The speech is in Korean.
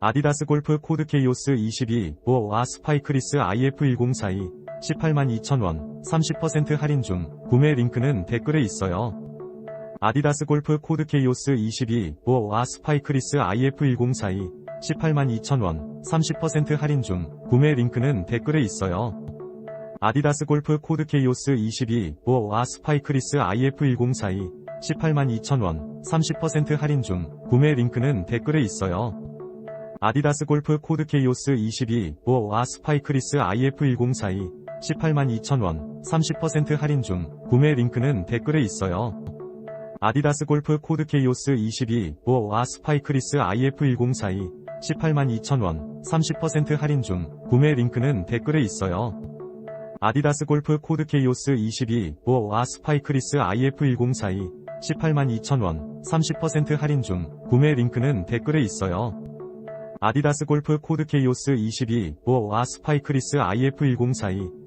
아디다스 골프 코드 케이오스 22, 보아 스파이크리스 IF1042, 182,000원, 30% 할인 중, 구매 링크는 댓글에 있어요. 아디다스 골프 코드 케이오스 22, 보아 스파이크리스 IF1042, 182,000원, 30% 할인 중, 구매 링크는 댓글에 있어요. 아디다스 골프 코드 케이오스 22, 보아 스파이크리스 IF1042, 182,000원, 30% 할인 중, 구매 링크는 댓글에 있어요. 아디다스 골프 코드 케이오스 22, 보아 스파이크리스 IF1042, 182,000원, 30% 할인 중, 구매 링크는 댓글에 있어요. 아디다스 골프 코드 케이오스 22, 보아 스파이크리스 IF1042, 182,000원, 30% 할인 중, 구매 링크는 댓글에 있어요. 아디다스 골프 코드 케이오스 22, 보아 스파이크리스 IF1042, 182,000원, 30% 할인 중, 구매 링크는 댓글에 있어요. 아디다스 골프 코드 케이오스 22, 보아 스파이크리스 IF1042,